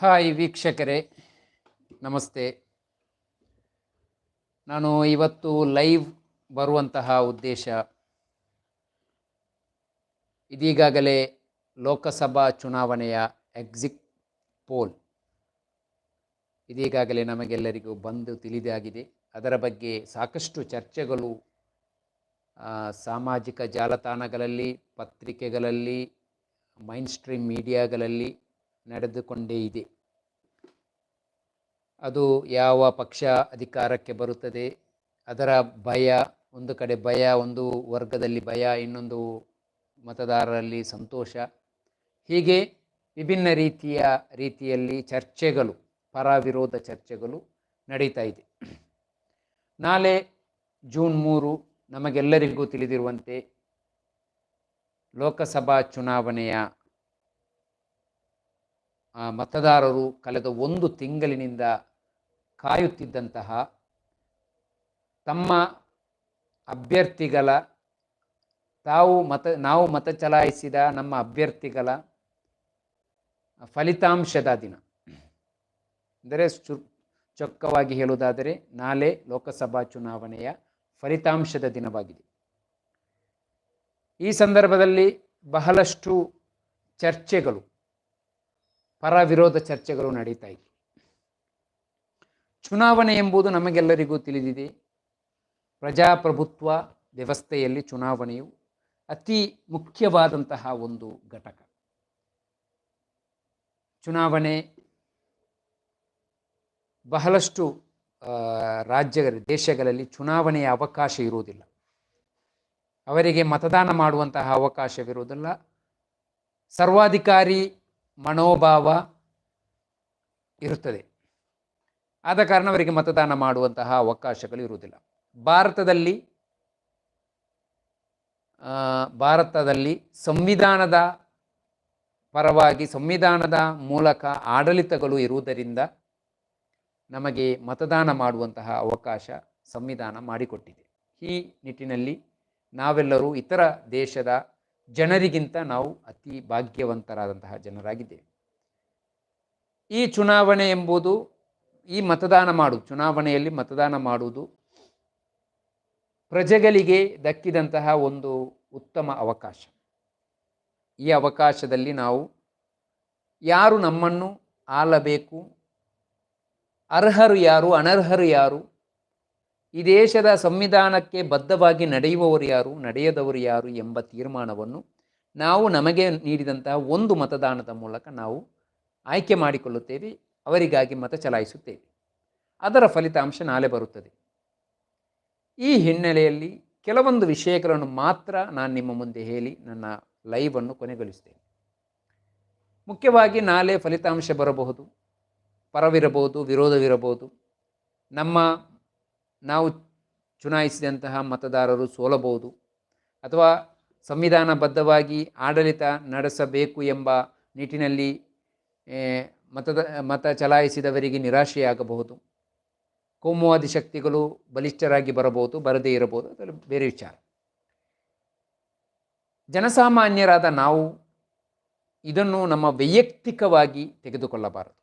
Hi ವೀಕ್ಷಕರೇ, ನಮಸ್ತೆ. ನಾನು ಇವತ್ತು ಲೈವ್ ಬರುವಂತಹ ಉದ್ದೇಶ, ಇದೀಗಾಗಲೇ ಲೋಕಸಭಾ ಚುನಾವಣೆಯ ಎಕ್ಸಿಟ್ ಪೋಲ್ ಇದೀಗಾಗಲೇ ನಮಗೆಲ್ಲರಿಗೂ ಬಂದು ತಿಳಿದಾಗಿದೆ ಅದರ ಬಗ್ಗೆ ಸಾಕಷ್ಟು ಚರ್ಚೆಗಳು ಸಾಮಾಜಿಕ ಜಾಲತಾಣಗಳಲ್ಲಿ, ಪತ್ರಿಕೆಗಳಲ್ಲಿ ಮೈನ್ ಸ್ಟ್ರೀಮ್ ಮೀಡಿಯಾಗಳಲ್ಲಿ ನಡೆದುಕೊಂಡೇ ಇದೆ. ಅದು ಯಾವ ಪಕ್ಷ ಅಧಿಕಾರಕ್ಕೆ ಬರುತ್ತದೆ? ಅದರ ಭಯ, ಒಂದು ಕಡೆ ಭಯ, ಒಂದು ವರ್ಗದಲ್ಲಿ ಭಯ, ಇನ್ನೊಂದು ಮತದಾರರಲ್ಲಿ ಸಂತೋಷ. ಹೀಗೆ ವಿಭಿನ್ನ ರೀತಿಯ ರೀತಿಯಲ್ಲಿ ಚರ್ಚೆಗಳು ಪರ ವಿರೋಧ ಚರ್ಚೆಗಳು ನಡೀತಾ ಇದೆ. ನಾಳೆ ಜೂನ್ ಮೂರು ನಮಗೆಲ್ಲರಿಗೂ ತಿಳಿದಿರುವಂತೆ ಲೋಕಸಭಾ ಚುನಾವಣೆಯ ಮತದಾರರು ಕಳೆದ ಒಂದು ತಿಂಗಳಿನಿಂದ ಕಾಯುತ್ತಿದ್ದಂತಹ ತಮ್ಮ ಅಭ್ಯರ್ಥಿಗಳ ತಾವು ಮತ, ನಾವು ಮತ ಚಲಾಯಿಸಿದ ನಮ್ಮ ಅಭ್ಯರ್ಥಿಗಳ ಫಲಿತಾಂಶದ ದಿನ. ಅಂದರೆ ಚು, ಚೊಕ್ಕವಾಗಿ ಹೇಳುವುದಾದರೆ ನಾಳೆ ಲೋಕಸಭಾ ಚುನಾವಣೆಯ ಫಲಿತಾಂಶದ ದಿನವಾಗಿದೆ. ಈ ಸಂದರ್ಭದಲ್ಲಿ ಬಹಳಷ್ಟು ಚರ್ಚೆಗಳು ಪರ ವಿರೋಧ ಚರ್ಚೆಗಳು ನಡೀತಾ ಇದೆ ಚುನಾವಣೆ ಎಂಬುದು ನಮಗೆಲ್ಲರಿಗೂ ತಿಳಿದಿದೆ. ಪ್ರಜಾಪ್ರಭುತ್ವ ವ್ಯವಸ್ಥೆಯಲ್ಲಿ ಚುನಾವಣೆಯು ಅತಿ ಮುಖ್ಯವಾದಂತಹ ಒಂದು ಘಟಕ. ಚುನಾವಣೆ ಬಹಳಷ್ಟು ರಾಜ್ಯ ದೇಶಗಳಲ್ಲಿ ಚುನಾವಣೆಯ ಅವಕಾಶ ಇರುವುದಿಲ್ಲ. ಅವರಿಗೆ ಮತದಾನ ಮಾಡುವಂತಹ ಅವಕಾಶವಿರುವುದಿಲ್ಲ. ಸರ್ವಾಧಿಕಾರಿ ಮನೋಭಾವ ಇರುತ್ತದೆ. ಆದ ಕಾರಣ ಅವರಿಗೆ ಮತದಾನ ಮಾಡುವಂತಹ ಅವಕಾಶಗಳು ಇರುವುದಿಲ್ಲ. ಭಾರತದಲ್ಲಿ ಭಾರತದಲ್ಲಿ ಸಂವಿಧಾನದ ಪರವಾಗಿ, ಸಂವಿಧಾನದ ಮೂಲಕ ಆಡಳಿತಗಳು ಇರುವುದರಿಂದ ನಮಗೆ ಮತದಾನ ಮಾಡುವಂತಹ ಅವಕಾಶ ಸಂವಿಧಾನ ಮಾಡಿಕೊಟ್ಟಿದೆ. ಈ ನಿಟ್ಟಿನಲ್ಲಿ ನಾವೆಲ್ಲರೂ ಇತರ ದೇಶದ ಜನರಿಗಿಂತ ನಾವು ಅತಿ ಭಾಗ್ಯವಂತರಾದಂತಹ ಜನರಾಗಿದ್ದೇವೆ. ಈ ಚುನಾವಣೆ ಎಂಬುದು, ಈ ಮತದಾನ ಮಾಡು, ಚುನಾವಣೆಯಲ್ಲಿ ಮತದಾನ ಮಾಡುವುದು ಪ್ರಜೆಗಳಿಗೆ ದಕ್ಕಿದಂತಹ ಒಂದು ಉತ್ತಮ ಅವಕಾಶ. ಈ ಅವಕಾಶದಲ್ಲಿ ನಾವು ಯಾರು ನಮ್ಮನ್ನು ಆಲಬೇಕು ಅರ್ಹರು ಯಾರು, ಅನರ್ಹರು ಯಾರು ಈ ದೇಶದ ಸಂವಿಧಾನಕ್ಕೆ ಬದ್ಧವಾಗಿ ನಡೆಯುವವರು ಯಾರು, ನಡೆಯದವರು ಯಾರು ಎಂಬ ತೀರ್ಮಾನವನ್ನು ನಾವು ನಮಗೆ ನೀಡಿದಂತಹ ಒಂದು ಮತದಾನದ ಮೂಲಕ ನಾವು ಆಯ್ಕೆ ಮಾಡಿಕೊಳ್ಳುತ್ತೇವೆ, ಅವರಿಗಾಗಿ ಮತ ಚಲಾಯಿಸುತ್ತೇವೆ. ಅದರ ಫಲಿತಾಂಶ ನಾಳೆ ಬರುತ್ತದೆ. ಈ ಹಿನ್ನೆಲೆಯಲ್ಲಿ ಕೆಲವೊಂದು ವಿಷಯಗಳನ್ನು ಮಾತ್ರ ನಾನು ನಿಮ್ಮ ಮುಂದೆ ಹೇಳಿ ನನ್ನ ಲೈವನ್ನು ಕೊನೆಗೊಳಿಸ್ತೇನೆ ಮುಖ್ಯವಾಗಿ ನಾಳೆ ಫಲಿತಾಂಶ ಬರಬಹುದು, ಪರವಿರಬಹುದು, ವಿರೋಧವಿರಬಹುದು. ನಮ್ಮ ನಾವು ಚುನಾಯಿಸಿದಂತಹ ಮತದಾರರು ಸೋಲಬಹುದು ಅಥವಾ ಸಂವಿಧಾನಬದ್ಧವಾಗಿ ಆಡಳಿತ ನಡೆಸಬೇಕು ಎಂಬ ನಿಟ್ಟಿನಲ್ಲಿ ಮತದ, ಮತ ಚಲಾಯಿಸಿದವರಿಗೆ ನಿರಾಶೆಯಾಗಬಹುದು. ಕೋಮುವಾದಿ ಶಕ್ತಿಗಳು ಬಲಿಷ್ಠರಾಗಿ ಬರಬಹುದು, ಬರದೇ ಇರಬಹುದು, ಅದರ ಬೇರೆ ವಿಚಾರ. ಜನಸಾಮಾನ್ಯರಾದ ನಾವು ಇದನ್ನು ನಮ್ಮ ವೈಯಕ್ತಿಕವಾಗಿ ತೆಗೆದುಕೊಳ್ಳಬಾರದು.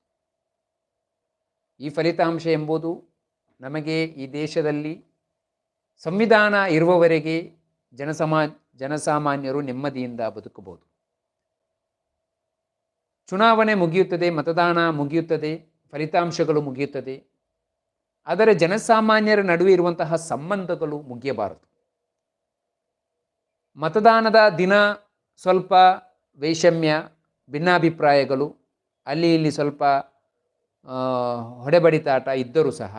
ಈ ಫಲಿತಾಂಶ ಎಂಬುದು ನಮಗೆ ಈ ದೇಶದಲ್ಲಿ ಸಂವಿಧಾನ ಇರುವವರೆಗೆ ಜನಸಮಾ, ಜನಸಾಮಾನ್ಯರು ನೆಮ್ಮದಿಯಿಂದ ಬದುಕಬಹುದು. ಚುನಾವಣೆ ಮುಗಿಯುತ್ತದೆ, ಮತದಾನ ಮುಗಿಯುತ್ತದೆ, ಫಲಿತಾಂಶಗಳು ಮುಗಿಯುತ್ತದೆ. ಆದರೆ ಜನಸಾಮಾನ್ಯರ ನಡುವೆ ಇರುವಂತಹ ಸಂಬಂಧಗಳು ಮುಗಿಯಬಾರದು. ಮತದಾನದ ದಿನ ಸ್ವಲ್ಪ ವೈಷಮ್ಯ, ಭಿನ್ನಾಭಿಪ್ರಾಯಗಳು, ಅಲ್ಲಿ ಇಲ್ಲಿ ಸ್ವಲ್ಪ ಹೊಡೆಬಡಿತಾಟ ಇದ್ದರೂ ಸಹ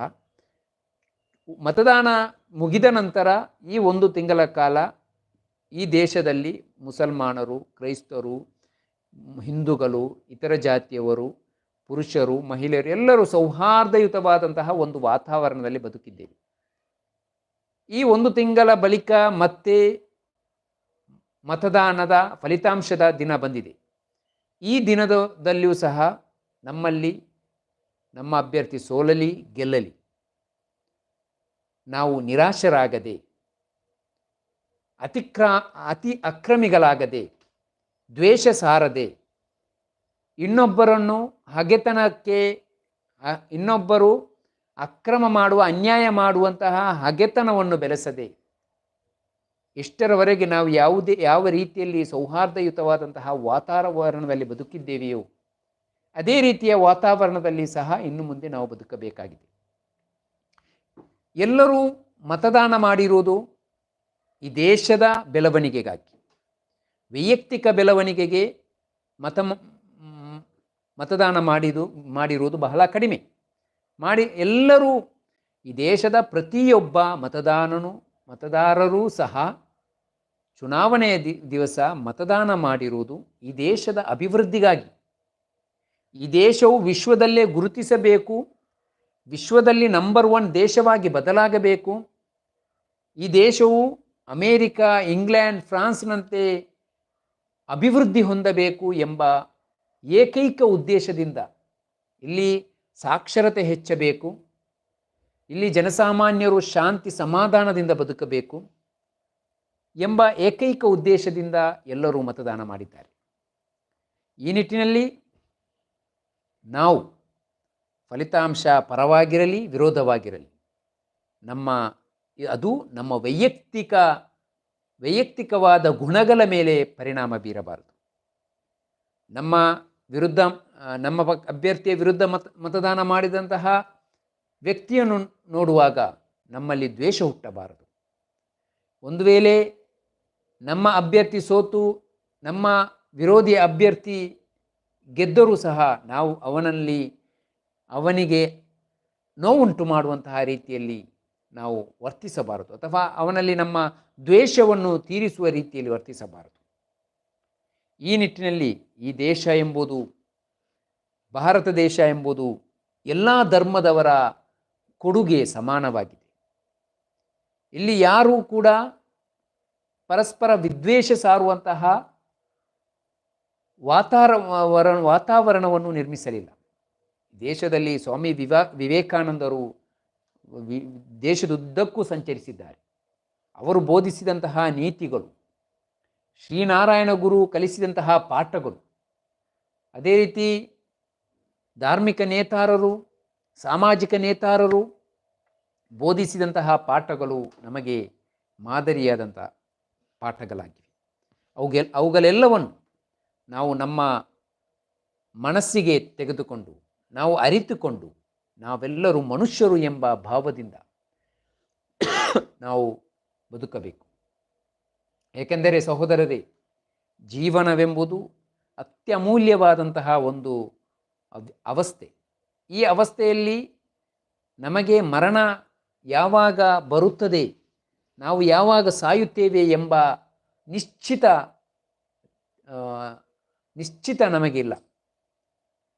ಮತದಾನ ಮುಗಿದ ನಂತರ ಈ ಒಂದು ತಿಂಗಳ ಕಾಲ ಈ ದೇಶದಲ್ಲಿ ಮುಸಲ್ಮಾನರು, ಕ್ರೈಸ್ತರು, ಹಿಂದೂಗಳು, ಇತರ ಜಾತಿಯವರು, ಪುರುಷರು, ಮಹಿಳೆಯರು ಎಲ್ಲರೂ ಸೌಹಾರ್ದಯುತವಾದಂತಹ ಒಂದು ವಾತಾವರಣದಲ್ಲಿ ಬದುಕಿದ್ದೇವೆ. ಈ ಒಂದು ತಿಂಗಳ ಬಳಿಕ ಮತ್ತೆ ಮತದಾನದ ಫಲಿತಾಂಶದ ದಿನ ಬಂದಿದೆ. ಈ ದಿನದಲ್ಲಿಯೂ ಸಹ ನಮ್ಮಲ್ಲಿ ನಮ್ಮ ಅಭ್ಯರ್ಥಿ ಸೋಲಲಿ ಗೆಲ್ಲಲಿ. ನಾವು ನಿರಾಶರಾಗದೆ, ಅತಿಕ್ರ, ಅತಿ ಅಕ್ರಮಿಗಳಾಗದೆ, ದ್ವೇಷ ಸಾರದೆ, ಇನ್ನೊಬ್ಬರನ್ನು ಹಗೆತನಕ್ಕೆ ಇನ್ನೊಬ್ಬರು ಅಕ್ರಮ ಮಾಡುವ, ಅನ್ಯಾಯ ಮಾಡುವಂತಹ ಹಗೆತನವನ್ನು ಬೆಳೆಸದೆ ಇಷ್ಟರವರೆಗೆ ನಾವು ಯಾವುದೇ, ಯಾವ ರೀತಿಯಲ್ಲಿ ಸೌಹಾರ್ದಯುತವಾದಂತಹ ವಾತಾವರಣದಲ್ಲಿ ಬದುಕಿದ್ದೇವೆಯೋ, ಅದೇ ರೀತಿಯ ವಾತಾವರಣದಲ್ಲಿ ಸಹ ಇನ್ನು ಮುಂದೆ ನಾವು ಬದುಕಬೇಕಾಗಿದೆ. ಎಲ್ಲರೂ ಮತದಾನ ಮಾಡಿರುವುದು ಈ ದೇಶದ ಬೆಳವಣಿಗೆಗಾಗಿ. ವೈಯಕ್ತಿಕ ಬೆಳವಣಿಗೆಗೆ ಮತ ಮತದಾನ ಮಾಡಿದು ಮಾಡಿರುವುದು ಬಹಳ ಕಡಿಮೆ. ಮಾಡಿ, ಎಲ್ಲರೂ ಈ ದೇಶದ ಪ್ರತಿಯೊಬ್ಬ ಮತದಾನನು, ಮತದಾರರೂ ಸಹ ಚುನಾವಣೆಯ ದಿ, ದಿವಸ ಮತದಾನ ಮಾಡಿರುವುದು ಈ ದೇಶದ ಅಭಿವೃದ್ಧಿಗಾಗಿ. ಈ ದೇಶವು ವಿಶ್ವದಲ್ಲೇ ಗುರುತಿಸಬೇಕು ವಿಶ್ವದಲ್ಲಿ ನಂಬರ್ ಒನ್ ದೇಶವಾಗಿ ಬದಲಾಗಬೇಕು. ಈ ದೇಶವು ಅಮೇರಿಕ, ಇಂಗ್ಲೆಂಡ್, ಫ್ರಾನ್ಸ್ನಂತೆ ಅಭಿವೃದ್ಧಿ ಹೊಂದಬೇಕು ಎಂಬ ಏಕೈಕ ಉದ್ದೇಶದಿಂದ ಇಲ್ಲಿ ಸಾಕ್ಷರತೆ ಹೆಚ್ಚಬೇಕು. ಇಲ್ಲಿ ಜನಸಾಮಾನ್ಯರು ಶಾಂತಿ ಸಮಾಧಾನದಿಂದ ಬದುಕಬೇಕು ಎಂಬ ಏಕೈಕ ಉದ್ದೇಶದಿಂದ ಎಲ್ಲರೂ ಮತದಾನ ಮಾಡಿದ್ದಾರೆ. ಈ ನಿಟ್ಟಿನಲ್ಲಿ ನಾವು ಫಲಿತಾಂಶ ಪರವಾಗಿರಲಿ, ವಿರೋಧವಾಗಿರಲಿ. ನಮ್ಮ ಅದು ನಮ್ಮ ವೈಯಕ್ತಿಕ, ವೈಯಕ್ತಿಕವಾದ ಗುಣಗಳ ಮೇಲೆ ಪರಿಣಾಮ ಬೀರಬಾರದು. ನಮ್ಮ ವಿರುದ್ಧ, ನಮ್ಮ ಅಭ್ಯರ್ಥಿಯ ವಿರುದ್ಧ ಮತ, ಮತದಾನ ಮಾಡಿದಂತಹ ವ್ಯಕ್ತಿಯನ್ನು ನೋಡುವಾಗ ನಮ್ಮಲ್ಲಿ ದ್ವೇಷ ಹುಟ್ಟಬಾರದು. ಒಂದು ವೇಳೆ ನಮ್ಮ ಅಭ್ಯರ್ಥಿ ಸೋತು, ನಮ್ಮ ವಿರೋಧಿ ಅಭ್ಯರ್ಥಿ ಗೆದ್ದರೂ ಸಹ ನಾವು ಅವನಲ್ಲಿ ಅವನಿಗೆ ನೋವುಂಟು ಮಾಡುವಂತಹ ರೀತಿಯಲ್ಲಿ ನಾವು ವರ್ತಿಸಬಾರದು. ಅಥವಾ ಅವನಲ್ಲಿ ನಮ್ಮ ದ್ವೇಷವನ್ನು ತೀರಿಸುವ ರೀತಿಯಲ್ಲಿ ವರ್ತಿಸಬಾರದು. ಈ ನಿಟ್ಟಿನಲ್ಲಿ ಈ ದೇಶ ಎಂಬುದು, ಭಾರತ ದೇಶ ಎಂಬುದು ಎಲ್ಲ ಧರ್ಮದವರ ಕೊಡುಗೆ ಸಮಾನವಾಗಿದೆ. ಇಲ್ಲಿ ಯಾರೂ ಕೂಡ ಪರಸ್ಪರ ವಿದ್ವೇಷ ಸಾರುವಂತಹ ವಾತಾವರಣ ವಾತಾವರಣವನ್ನು ನಿರ್ಮಿಸಲಿಲ್ಲ. ದೇಶದಲ್ಲಿ ಸ್ವಾಮಿ ವಿವಾ, ವಿವೇಕಾನಂದರು ವಿ, ದೇಶದುದ್ದಕ್ಕೂ ಸಂಚರಿಸಿದ್ದಾರೆ. ಅವರು ಬೋಧಿಸಿದಂತಹ ನೀತಿಗಳು, ಶ್ರೀನಾರಾಯಣ ಗುರು ಕಲಿಸಿದಂತಹ ಪಾಠಗಳು, ಅದೇ ರೀತಿ ಧಾರ್ಮಿಕ ನೇತಾರರು, ಸಾಮಾಜಿಕ ನೇತಾರರು ಬೋಧಿಸಿದಂತಹ ಪಾಠಗಳು ನಮಗೆ ಮಾದರಿಯಾದಂಥ ಪಾಠಗಳಾಗಿವೆ. ಅವುಗೆ, ಅವುಗಳೆಲ್ಲವನ್ನು ನಾವು ನಮ್ಮ ಮನಸ್ಸಿಗೆ ತೆಗೆದುಕೊಂಡು ನಾವು ಅರಿತುಕೊಂಡು ನಾವೆಲ್ಲರೂ ಮನುಷ್ಯರು ಎಂಬ ಭಾವದಿಂದ ನಾವು ಬದುಕಬೇಕು. ಏಕೆಂದರೆ ಸಹೋದರರೇ, ಜೀವನವೆಂಬುದು ಅತ್ಯಮೂಲ್ಯವಾದಂತಹ ಒಂದು ಅವ್- ಅವಸ್ಥೆ. ಈ ಅವಸ್ಥೆಯಲ್ಲಿ ನಮಗೆ ಮರಣ ಯಾವಾಗ ಬರುತ್ತದೆ, ನಾವು ಯಾವಾಗ ಸಾಯುತ್ತೇವೆ ಎಂಬ ನಿಶ್ಚಿತ ನಿಶ್ಚಿತ ನಮಗಿಲ್ಲ.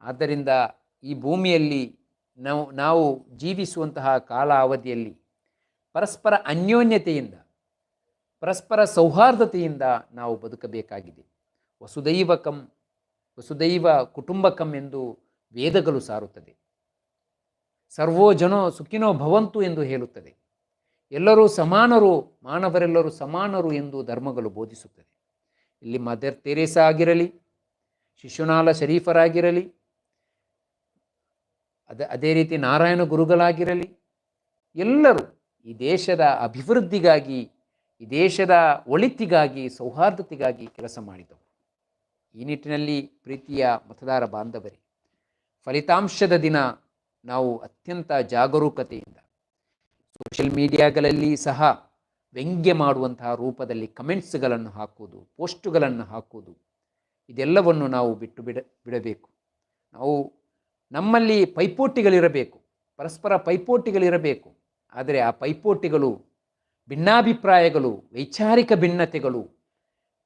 ಆದ್ದರಿಂದ ಈ ಭೂಮಿಯಲ್ಲಿ ನಾವು ನಾವು ಜೀವಿಸುವಂತಹ ಕಾಲಾವಧಿಯಲ್ಲಿ ಪರಸ್ಪರ ಅನ್ಯೋನ್ಯತೆಯಿಂದ, ಪರಸ್ಪರ ಸೌಹಾರ್ದತೆಯಿಂದ ನಾವು ಬದುಕಬೇಕಾಗಿದೆ. ವಸುದೈವಕಂ, ವಸುದೈವ ಕುಟುಂಬಕಂ ಎಂದು ವೇದಗಳು ಸಾರುತ್ತದೆ. ಸರ್ವೋ ಜನೋ ಸುಖಿನೋ ಭವಂತು ಎಂದು ಹೇಳುತ್ತದೆ. ಎಲ್ಲರೂ ಸಮಾನರು, ಮಾನವರೆಲ್ಲರೂ ಸಮಾನರು ಎಂದು ಧರ್ಮಗಳು ಬೋಧಿಸುತ್ತದೆ. ಇಲ್ಲಿ ಮದರ್ ತೆರೇಸಾ ಆಗಿರಲಿ, ಶಿಶುನಾಳ ಶರೀಫರಾಗಿರಲಿ ಅದ, ಅದೇ ರೀತಿ ನಾರಾಯಣ ಗುರುಗಳಾಗಿರಲಿ, ಎಲ್ಲರೂ ಈ ದೇಶದ ಅಭಿವೃದ್ಧಿಗಾಗಿ, ಈ ದೇಶದ ಒಳಿತಿಗಾಗಿ, ಸೌಹಾರ್ದತೆಗಾಗಿ ಕೆಲಸ ಮಾಡಿದವರು. ಈ ನಿಟ್ಟಿನಲ್ಲಿ ಪ್ರೀತಿಯ ಮತದಾರ ಬಾಂಧವರೇ, ಫಲಿತಾಂಶದ ದಿನ ನಾವು ಅತ್ಯಂತ ಜಾಗರೂಕತೆಯಿಂದ ಸೋಷಿಯಲ್ ಮೀಡಿಯಾಗಳಲ್ಲಿ ಸಹ ವ್ಯಂಗ್ಯ ಮಾಡುವಂತಹ ರೂಪದಲ್ಲಿ ಕಮೆಂಟ್ಸ್ಗಳನ್ನು ಹಾಕುವುದು, ಪೋಸ್ಟುಗಳನ್ನು ಹಾಕುವುದು, ಇದೆಲ್ಲವನ್ನು ನಾವು ಬಿಟ್ಟು ಬಿಡ, ಬಿಡಬೇಕು. ನಾವು ನಮ್ಮಲ್ಲಿ ಪೈಪೋಟಿಗಳಿರಬೇಕು. ಪರಸ್ಪರ ಪೈಪೋಟಿಗಳಿರಬೇಕು. ಆದರೆ ಆ ಪೈಪೋಟಿಗಳು, ಭಿನ್ನಾಭಿಪ್ರಾಯಗಳು, ವೈಚಾರಿಕ ಭಿನ್ನತೆಗಳು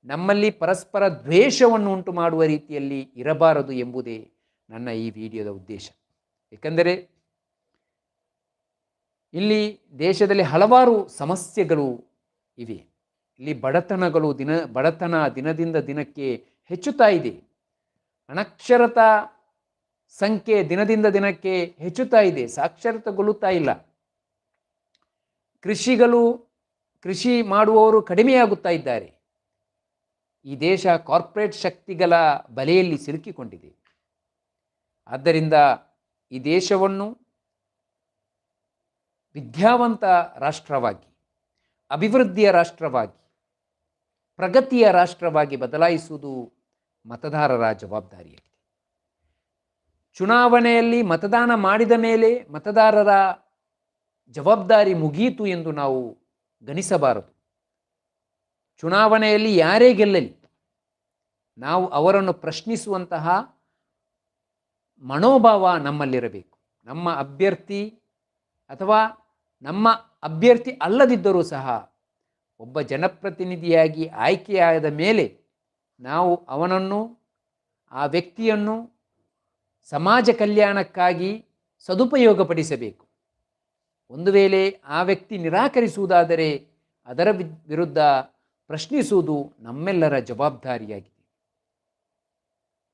ನಮ್ಮಲ್ಲಿ ಪರಸ್ಪರ ದ್ವೇಷವನ್ನು ಉಂಟು ಮಾಡುವ ರೀತಿಯಲ್ಲಿ ಇರಬಾರದು ಎಂಬುದೇ ನನ್ನ ಈ ವಿಡಿಯೋದ ಉದ್ದೇಶ. ಏಕೆಂದರೆ ಇಲ್ಲಿ ದೇಶದಲ್ಲಿ ಹಲವಾರು ಸಮಸ್ಯೆಗಳು ಇವೆ. ಇಲ್ಲಿ ಬಡತನಗಳು ದಿನ, ಬಡತನ ದಿನದಿಂದ ದಿನಕ್ಕೆ ಹೆಚ್ಚುತ್ತಾ ಇದೆ. ಅನಕ್ಷರತಾ ಸಂಖ್ಯೆ ದಿನದಿಂದ ದಿನಕ್ಕೆ ಹೆಚ್ಚುತ್ತಾ ಇದೆ, ಸಾಕ್ಷರತೆಗೊಳ್ಳುತ್ತಾ ಇಲ್ಲ. ಕೃಷಿಗಳು ಕೃಷಿ ಮಾಡುವವರು ಕಡಿಮೆಯಾಗುತ್ತಾ ಇದ್ದಾರೆ. ಈ ದೇಶ ಕಾರ್ಪೊರೇಟ್ ಶಕ್ತಿಗಳ ಬಲೆಯಲ್ಲಿ ಸಿಲುಕಿಕೊಂಡಿದೆ. ಆದ್ದರಿಂದ ಈ ದೇಶವನ್ನು ವಿದ್ಯಾವಂತ ರಾಷ್ಟ್ರವಾಗಿ, ಅಭಿವೃದ್ಧಿಯ ರಾಷ್ಟ್ರವಾಗಿ, ಪ್ರಗತಿಯ ರಾಷ್ಟ್ರವಾಗಿ ಬದಲಾಯಿಸುವುದು ಮತದಾರರ ಜವಾಬ್ದಾರಿಯಾಗಿದೆ ಚುನಾವಣೆಯಲ್ಲಿ ಮತದಾನ ಮಾಡಿದ ಮೇಲೆ ಮತದಾರರ ಜವಾಬ್ದಾರಿ ಮುಗಿಯಿತು ಎಂದು ನಾವು ಗಣಿಸಬಾರದು. ಚುನಾವಣೆಯಲ್ಲಿ ಯಾರೇ ಗೆಲ್ಲಲಿ, ನಾವು ಅವರನ್ನು ಪ್ರಶ್ನಿಸುವಂತಹ ಮನೋಭಾವ ನಮ್ಮಲ್ಲಿರಬೇಕು. ನಮ್ಮ ಅಭ್ಯರ್ಥಿ ಅಥವಾ ನಮ್ಮ ಅಭ್ಯರ್ಥಿ ಅಲ್ಲದಿದ್ದರೂ ಸಹ ಒಬ್ಬ ಜನಪ್ರತಿನಿಧಿಯಾಗಿ ಆಯ್ಕೆಯಾದ ಮೇಲೆ ನಾವು ಅವನನ್ನು, ಆ ವ್ಯಕ್ತಿಯನ್ನು ಸಮಾಜ ಕಲ್ಯಾಣಕ್ಕಾಗಿ ಸದುಪಯೋಗಪಡಿಸಬೇಕು. ಒಂದು ವೇಳೆ ಆ ವ್ಯಕ್ತಿ ನಿರಾಕರಿಸುವುದಾದರೆ ಅದರ ವಿರುದ್ಧ ಪ್ರಶ್ನಿಸುವುದು ನಮ್ಮೆಲ್ಲರ ಜವಾಬ್ದಾರಿಯಾಗಿದೆ.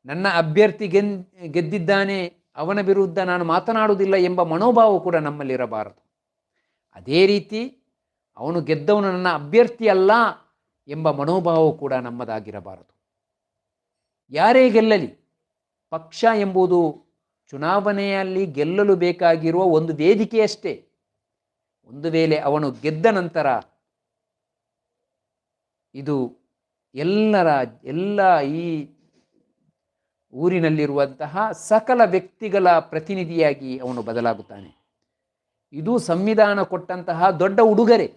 ನನ್ನ ಅಭ್ಯರ್ಥಿ ಗೆದ್ದಿದ್ದಾನೆ, ಅವನ ವಿರುದ್ಧ ನಾನು ಮಾತನಾಡುವುದಿಲ್ಲ ಎಂಬ ಮನೋಭಾವ ಕೂಡ ನಮ್ಮಲ್ಲಿರಬಾರದು. ಅದೇ ರೀತಿ ಅವನು ಗೆದ್ದವನು ನನ್ನ ಅಭ್ಯರ್ಥಿ ಅಲ್ಲ ಎಂಬ ಮನೋಭಾವ ಕೂಡ ನಮ್ಮದಾಗಿರಬಾರದು. ಯಾರೇ ಗೆಲ್ಲಲಿ ಪಕ್ಷ ಎಂಬುದು ಚುನಾವಣೆಯಲ್ಲಿ ಗೆಲ್ಲಲು ಬೇಕಾಗಿರುವ ಒಂದು ವೇದಿಕೆಯಷ್ಟೇ. ಒಂದು ವೇಳೆ ಅವನು ಗೆದ್ದ ನಂತರ ಇದು ಎಲ್ಲರ ಎಲ್ಲ ಈ ಊರಿನಲ್ಲಿರುವಂತಹ ಸಕಲ ವ್ಯಕ್ತಿಗಳ ಪ್ರತಿನಿಧಿಯಾಗಿ ಅವನು ಬದಲಾಗುತ್ತಾನೆ. ಇದು ಸಂವಿಧಾನ ಕೊಟ್ಟಂತಹ ದೊಡ್ಡ ಉಡುಗೊರೆ.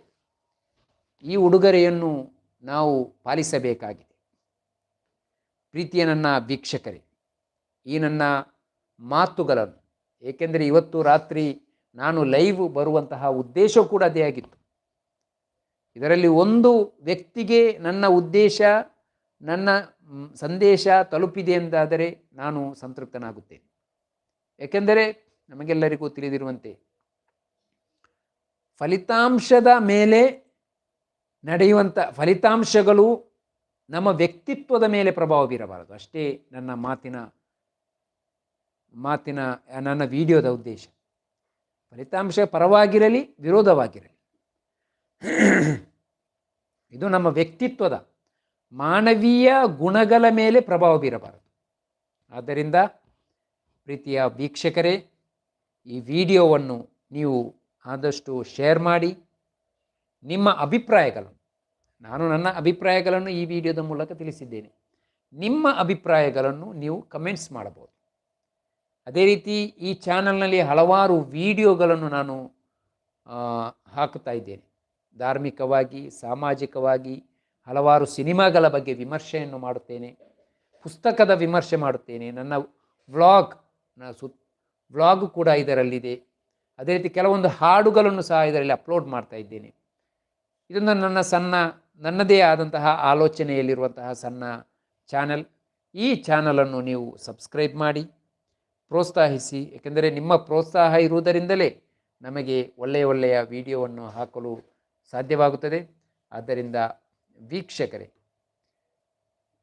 ಈ ಉಡುಗೊರೆಯನ್ನು ನಾವು ಪಾಲಿಸಬೇಕಾಗಿದೆ. ಪ್ರೀತಿಯ ನನ್ನ ವೀಕ್ಷಕರೇ ಈ ನನ್ನ ಮಾತುಗಳನ್ನು. ಏಕೆಂದರೆ ಇವತ್ತು ರಾತ್ರಿ ನಾನು ಲೈವ್ ಬರುವಂತಹ ಉದ್ದೇಶ ಕೂಡ ಅದೇ ಆಗಿತ್ತು. ಇದರಲ್ಲಿ ಒಂದು ವ್ಯಕ್ತಿಗೆ ನನ್ನ ಉದ್ದೇಶ, ನನ್ನ ಸಂದೇಶ ತಲುಪಿದೆ ಎಂದಾದರೆ ನಾನು ಸಂತೃಪ್ತನಾಗುತ್ತೇನೆ. ಏಕೆಂದರೆ ನಮಗೆಲ್ಲರಿಗೂ ತಿಳಿದಿರುವಂತೆ, ಫಲಿತಾಂಶದ ಮೇಲೆ ನಡೆಯುವಂಥ ಫಲಿತಾಂಶಗಳು ನಮ್ಮ ವ್ಯಕ್ತಿತ್ವದ ಮೇಲೆ ಪ್ರಭಾವ ಬೀರಬಾರದು. ಅಷ್ಟೇ ನನ್ನ ಮಾತಿನ ಮಾತಿನ, ನನ್ನ ವಿಡಿಯೋದ ಉದ್ದೇಶ. ಫಲಿತಾಂಶ ಪರವಾಗಿರಲಿ, ವಿರೋಧವಾಗಿರಲಿ. ಇದು ನಮ್ಮ ವ್ಯಕ್ತಿತ್ವದ ಮಾನವೀಯ ಗುಣಗಳ ಮೇಲೆ ಪ್ರಭಾವ ಬೀರಬಾರದು. ಆದ್ದರಿಂದ ಪ್ರೀತಿಯ ವೀಕ್ಷಕರೇ, ಈ ವಿಡಿಯೋವನ್ನು ನೀವು ಆದಷ್ಟು ಶೇರ್ ಮಾಡಿ, ನಿಮ್ಮ ಅಭಿಪ್ರಾಯಗಳನ್ನು, ನಾನು ನನ್ನ ಅಭಿಪ್ರಾಯಗಳನ್ನು ಈ ವಿಡಿಯೋದ ಮೂಲಕ ತಿಳಿಸಿದ್ದೇನೆ. ನಿಮ್ಮ ಅಭಿಪ್ರಾಯಗಳನ್ನು ನೀವು ಕಮೆಂಟ್ಸ್ ಮಾಡಬಹುದು. ಅದೇ ರೀತಿ ಈ ಚಾನಲ್ನಲ್ಲಿ ಹಲವಾರು ವಿಡಿಯೋಗಳನ್ನು ನಾನು ಹಾಕುತ್ತಾ ಇದ್ದೇನೆ. ಧಾರ್ಮಿಕವಾಗಿ, ಸಾಮಾಜಿಕವಾಗಿ ಹಲವಾರು ಸಿನಿಮಾಗಳ ಬಗ್ಗೆ ವಿಮರ್ಶೆಯನ್ನು ಮಾಡುತ್ತೇನೆ, ಪುಸ್ತಕದ ವಿಮರ್ಶೆ ಮಾಡುತ್ತೇನೆ. ನನ್ನ ವ್ಲಾಗ್ ಸು, ವ್ಲಾಗ್ ಕೂಡ ಇದರಲ್ಲಿದೆ. ಅದೇ ರೀತಿ ಕೆಲವೊಂದು ಹಾಡುಗಳನ್ನು ಸಹ ಇದರಲ್ಲಿ ಅಪ್ಲೋಡ್ ಮಾಡ್ತಾ ಇದ್ದೇನೆ. ಇದೊಂದು ನನ್ನ ಸಣ್ಣ, ನನ್ನದೇ ಆದಂತಹ ಆಲೋಚನೆಯಲ್ಲಿರುವಂತಹ ಸಣ್ಣ ಚಾನಲ್. ಈ ಚಾನಲನ್ನು ನೀವು ಸಬ್ಸ್ಕ್ರೈಬ್ ಮಾಡಿ ಪ್ರೋತ್ಸಾಹಿಸಿ, ಏಕೆಂದರೆ ನಿಮ್ಮ ಪ್ರೋತ್ಸಾಹ ಇರುವುದರಿಂದಲೇ ನಮಗೆ ಒಳ್ಳೆಯ ಒಳ್ಳೆಯ ವಿಡಿಯೋವನ್ನು ಹಾಕಲು ಸಾಧ್ಯವಾಗುತ್ತದೆ. ಆದ್ದರಿಂದ ವೀಕ್ಷಕರೇ,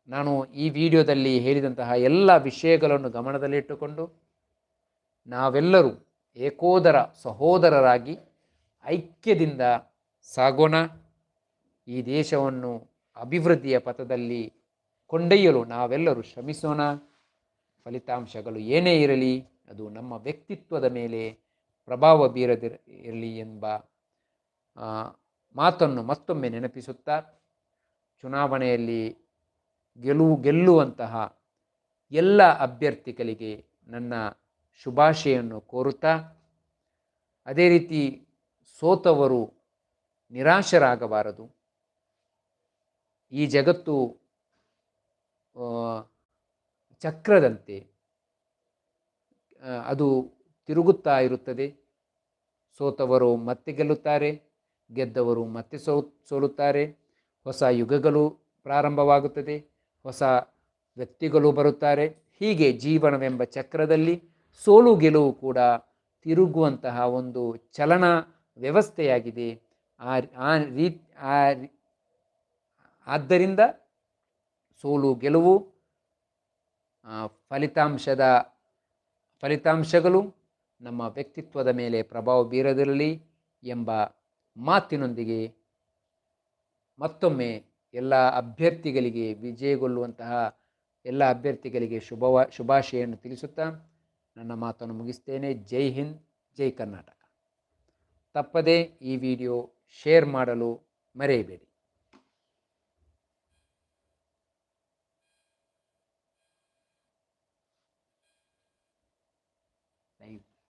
ನಾನು ಈ ವಿಡಿಯೋದಲ್ಲಿ ಹೇಳಿದಂತಹ ಎಲ್ಲ ವಿಷಯಗಳನ್ನು ಗಮನದಲ್ಲಿಟ್ಟುಕೊಂಡು ನಾವೆಲ್ಲರೂ ಏಕೋದರ ಸಹೋದರರಾಗಿ ಐಕ್ಯದಿಂದ ಸಾಗೋಣ. ಈ ದೇಶವನ್ನು ಅಭಿವೃದ್ಧಿಯ ಪಥದಲ್ಲಿ ಕೊಂಡೊಯ್ಯಲು ನಾವೆಲ್ಲರೂ ಶ್ರಮಿಸೋಣ. ಫಲಿತಾಂಶಗಳು ಏನೇ ಇರಲಿ, ಅದು ನಮ್ಮ ವ್ಯಕ್ತಿತ್ವದ ಮೇಲೆ ಪ್ರಭಾವ ಬೀರದಿರ, ಇರಲಿ ಎಂಬ ಮಾತನ್ನು ಮತ್ತೊಮ್ಮೆ ನೆನಪಿಸುತ್ತಾ, ಚುನಾವಣೆಯಲ್ಲಿ ಗೆಲುವು ಗೆಲ್ಲುವಂತಹ ಎಲ್ಲ ಅಭ್ಯರ್ಥಿಗಳಿಗೆ ನನ್ನ ಶುಭಾಶಯನ್ನು ಕೋರುತ್ತಾ, ಅದೇ ರೀತಿ ಸೋತವರು ನಿರಾಶರಾಗಬಾರದು. ಈ ಜಗತ್ತು ಚಕ್ರದಂತೆ ಅದು ತಿರುಗುತ್ತಾ ಇರುತ್ತದೆ. ಸೋತವರು ಮತ್ತೆ ಗೆಲ್ಲುತ್ತಾರೆ, ಗೆದ್ದವರು ಮತ್ತೆ ಸೋ, ಸೋಲುತ್ತಾರೆ. ಹೊಸ ಯುಗಗಳು ಪ್ರಾರಂಭವಾಗುತ್ತದೆ, ಹೊಸ ವ್ಯಕ್ತಿಗಳು ಬರುತ್ತಾರೆ. ಹೀಗೆ ಜೀವನವೆಂಬ ಚಕ್ರದಲ್ಲಿ ಸೋಲು ಗೆಲುವು ಕೂಡ ತಿರುಗುವಂತಹ ಒಂದು ಚಲನ ವ್ಯವಸ್ಥೆಯಾಗಿದೆ. ಆ ಆ ರೀ, ಆದ್ದರಿಂದ ಸೋಲು ಗೆಲುವು ಫಲಿತಾಂಶದ, ಫಲಿತಾಂಶಗಳು ನಮ್ಮ ವ್ಯಕ್ತಿತ್ವದ ಮೇಲೆ ಪ್ರಭಾವ ಬೀರದಿರಲಿ ಎಂಬ ಮಾತಿನೊಂದಿಗೆ ಮತ್ತೊಮ್ಮೆ ಎಲ್ಲ ಅಭ್ಯರ್ಥಿಗಳಿಗೆ ವಿಜಯಗೊಳ್ಳುವಂತಹ ಎಲ್ಲ ಅಭ್ಯರ್ಥಿಗಳಿಗೆ ಶುಭವ ಶುಭಾಶಯನ್ನು ತಿಳಿಸುತ್ತಾ ನನ್ನ ಮಾತನ್ನು ಮುಗಿಸ್ತೇನೆ. ಜೈ ಹಿಂದ್, ಜೈ ಕರ್ನಾಟಕ. ತಪ್ಪದೇ ಈ ವಿಡಿಯೋ ಶೇರ್ ಮಾಡಲು ಮರೆಯಬೇಡಿ.